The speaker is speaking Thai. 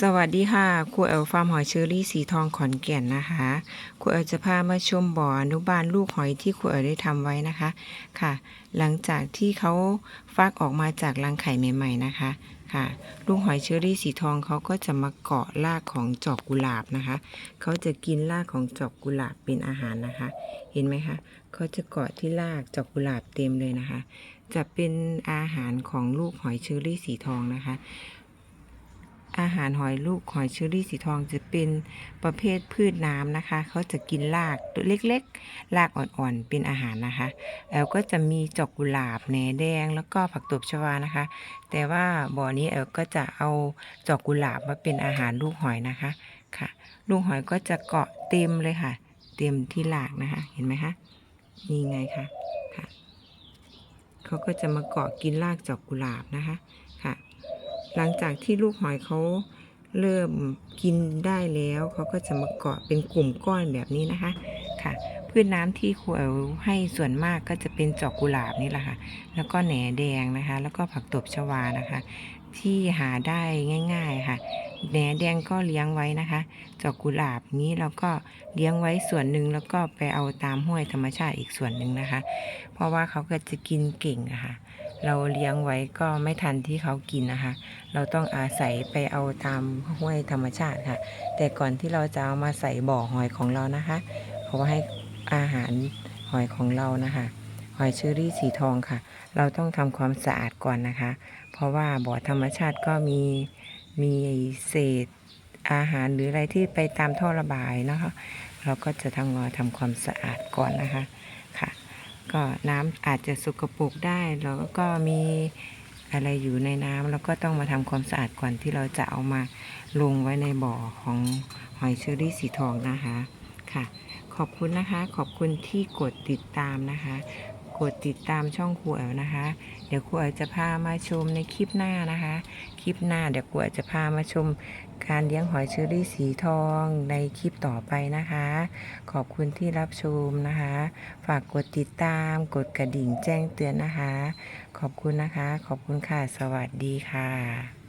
สวัสดีค่ะครูเอลฟาร์มหอยเชอรี่สีทองขอนแก่นนะคะครูเอลจะพามาชมบ่ออนุบาลลูกหอยที่ครูเอลได้ทำไว้นะคะค่ะ หลังจากที่เขาฟักออกมาจากรังไข่ใหม่ๆนะคะค่ะ ลูกหอยเชอรี่สีทองเขาก็จะมาเกาะรากของจอกกุหลาบนะคะเขาจะกินรากของจอกกุหลาบเป็นอาหารนะคะ เห็นไหมคะเขาจะเกาะที่รากจอกกุหลาบเต็มเลยนะคะ จะเป็นอาหารของลูกหอยเชอรี่สีทองนะคะ อาหารหอยลูกหอยเชอรี่สีทองจะเป็นประเภทพืชน้ำนะคะ เขาจะกินรากตัวเล็กๆรากอ่อนๆเป็นอาหารนะคะ แล้วก็จะมีจอกกุหลาบแหนแดง แล้วก็ผักตบชวานะคะ แต่ว่าบ่อนี้แอลก็จะเอาจอกกุหลาบมาเป็นอาหารลูกหอยนะคะค่ะ ลูกหอยก็จะเกาะเต็มเลยค่ะ เต็มที่รากนะคะ เห็นไหมคะนี่ไงคะค่ะเขาก็จะมาเกาะกินรากจอกกุหลาบนะคะค่ะ หลังจากที่ลูกหอยเขาเริ่มกินได้แล้วเขาก็จะมาเกาะเป็นกลุ่มก้อนแบบนี้นะคะค่ะพืชน้ำที่ครูเอ๋วให้ส่วนมากก็จะเป็นจอกกุหลาบนี่แหละค่ะ แล้วก็แหนแดงนะคะ แล้วก็ผักตบชวานะคะ ที่หาได้ง่าย ๆค่ะแหนแดงก็เลี้ยงไว้นะคะ จอกกุหลาบนี้เราก็เลี้ยงไว้ส่วนหนึ่งแล้วก็ไปเอาตามห้วยธรรมชาติอีกส่วนหนึ่งนะคะ เพราะว่าเขาก็จะกินเก่งอะค่ะ เราเลี้ยงไว้ก็ไม่ทันที่เขากินนะคะ เราต้องอาศัยไปเอาตามห้วยธรรมชาติค่ะ แต่ก่อนที่เราจะเอามาใส่บ่อหอยของเรานะคะเขาให้อาหารหอยของเรานะคะหอยเชอรี่สีทองค่ะ เราต้องทำความสะอาดก่อนนะคะ เพราะว่าบ่อธรรมชาติก็มีมีเศษอาหารหรืออะไรที่ไปตามท่อระบายนะคะ เราก็จะทำงอทำความสะอาดก่อนนะคะค่ะ ก็น้ำอาจจะสกปรกได้แล้วก็มีอะไรอยู่ในน้ำแล้วก็ต้องมาทำความสะอาดก่อนที่เราจะเอามาลงไว้ในบ่อของหอยเชอรี่สีทองนะคะค่ะ ขอบคุณนะคะ ขอบคุณที่กดติดตามนะคะ กดติดตามช่องครูแอลนะคะ เดี๋ยวครูแอลจะพามาชมในคลิปหน้านะคะ คลิปหน้าเดี๋ยวครูแอลจะพามาชมการเลี้ยงหอยเชอรี่สีทองในคลิปต่อไปนะคะ ขอบคุณที่รับชมนะคะ ฝากกดติดตาม กดกระดิ่งแจ้งเตือนนะคะ ขอบคุณนะคะ ขอบคุณค่ะ สวัสดีค่ะ